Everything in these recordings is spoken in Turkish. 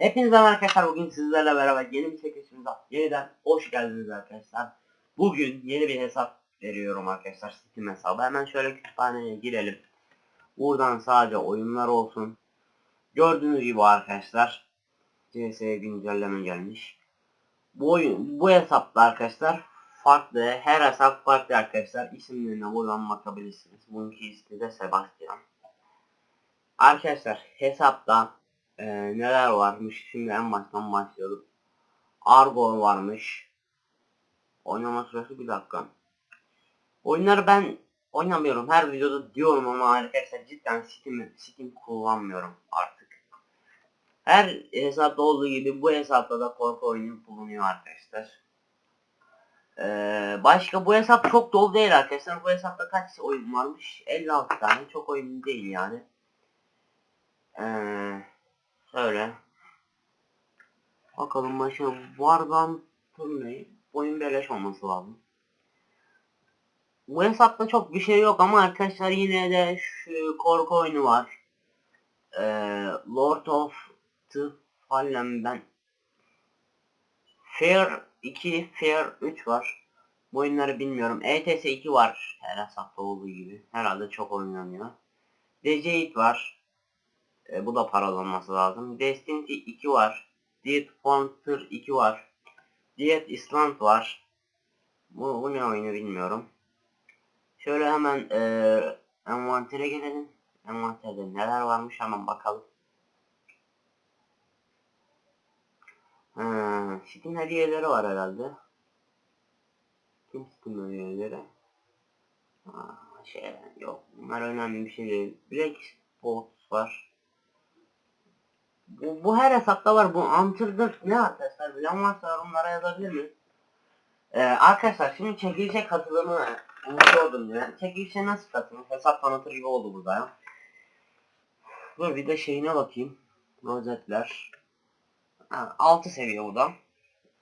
Hepinize arkadaşlar bugün sizlerle beraber yeni bir çekişimize yeniden hoş geldiniz arkadaşlar. Bugün yeni bir hesap veriyorum arkadaşlar Steam hesabı. Hemen şöyle kütüphaneye girelim. Buradan sadece oyunlar olsun. Gördüğünüz gibi arkadaşlar CS'ye güncelleme gelmiş. Bu oyun bu hesapta arkadaşlar farklı her hesap farklı arkadaşlar. İsimlerine buradan bakabilirsiniz. Bununki ismi de Sebastian. Arkadaşlar hesapta ee, neler varmış? Şimdi en baştan başlayalım. Argon varmış. Oynama süresi bir dakika. Oyunları ben oynamıyorum. Her videoda diyorum ama arkadaşlar cidden Steam, Steam kullanmıyorum artık. Her hesapta olduğu gibi bu hesapta da korku oyunu bulunuyor arkadaşlar. Ee, başka bu hesap çok dolu değil arkadaşlar. Bu hesapta kaç oyun varmış? 56 tane. Çok oyun değil yani. Eee Şöyle. Bakalım başka Warban turneyi. Oyun beleş olması lazım. Bu hesapta çok bir şey yok ama arkadaşlar yine de şu korku oyunu var. Ee, Lord of the Fallen'den Fair 2, Fair 3 var. Bu oyunları bilmiyorum. ETS 2 var. Her hesapta olduğu gibi. Herhalde çok oynanıyor. DJ var. E, bu da paralanması lazım. Destiny 2 var. Dead Hunter 2 var. Dead Island var. Bu, bu ne oyunu bilmiyorum. Şöyle hemen e, envantere gelelim. Envanterde neler varmış hemen bakalım. Ha, Steam hediyeleri var herhalde. Kim Steam hediyeleri? Ha, şey yok. Bunlar önemli bir şey değil. Black Spots var. Bu, bu her hesapta var. Bu Hunter'da ne arkadaşlar? Bilen varsa yorumlara yazabilir mi? Ee, arkadaşlar şimdi çekilişe katılımı unutuyordum ya. Çekilişe nasıl katılım? Hesap tanıtır gibi oldu burada ya. Dur bir de şeyine bakayım. Rozetler. Ha, 6 seviye bu da.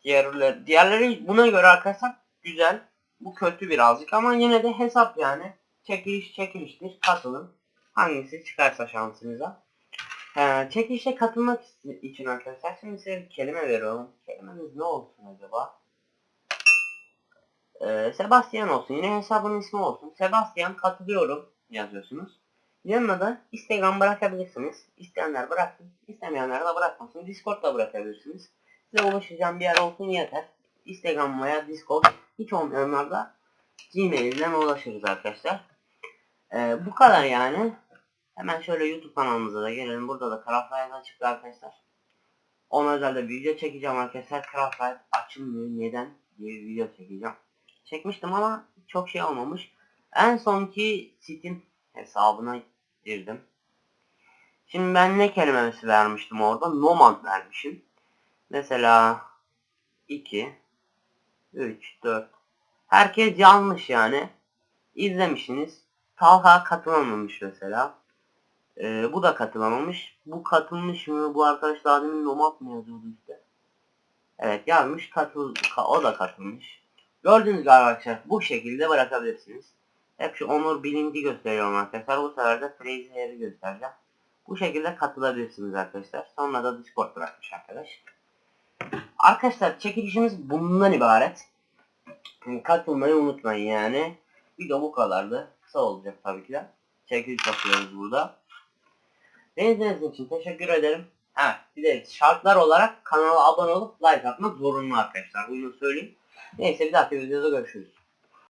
Diğerleri, diğerleri buna göre arkadaşlar güzel. Bu kötü birazcık ama yine de hesap yani. Çekiliş çekiliştir. Katılın. Hangisi çıkarsa şansınıza. Ee, çekilişe katılmak için arkadaşlar şimdi size kelime veriyorum. Kelimemiz ne olsun acaba? Ee, Sebastian olsun. Yine hesabın ismi olsun. Sebastian katılıyorum yazıyorsunuz. Yanına da Instagram bırakabilirsiniz. İsteyenler bıraksın. istemeyenler de bırakmasın. Discord da bırakabilirsiniz. Size ulaşacağım bir yer olsun yeter. Instagram veya Discord hiç olmayanlar da Gmail'den ulaşırız arkadaşlar. Ee, bu kadar yani. Hemen şöyle YouTube kanalımıza da gelelim. Burada da Craft çıktı arkadaşlar. Ona özel de bir video çekeceğim arkadaşlar. Craft açılmıyor. Neden? diye bir video çekeceğim. Çekmiştim ama çok şey olmamış. En sonki Steam hesabına girdim. Şimdi ben ne kelimesi vermiştim orada? Nomad vermişim. Mesela 2 3 4 Herkes yanlış yani. İzlemişsiniz. Talha katılamamış mesela. Ee, bu da katılamamış. Bu katılmış mı? Bu arkadaş daha demin nomad mı yazıyordu işte. Evet yazmış. Katıl, ka- o da katılmış. Gördüğünüz gibi arkadaşlar bu şekilde bırakabilirsiniz. Hep şu onur bilinci gösteriyorum arkadaşlar. Bu sefer de Fraser'i göstereceğim. Bu şekilde katılabilirsiniz arkadaşlar. Sonra da Discord bırakmış arkadaş. Arkadaşlar çekilişimiz bundan ibaret. Katılmayı unutmayın yani. Video bu kadardı. Kısa olacak tabii ki de. Çekiliş yapıyoruz burada. Beni izlediğiniz için teşekkür ederim. Ha, bir de şartlar olarak kanala abone olup like atmak zorunlu arkadaşlar. Bunu söyleyeyim. Neyse bir dahaki videoda görüşürüz.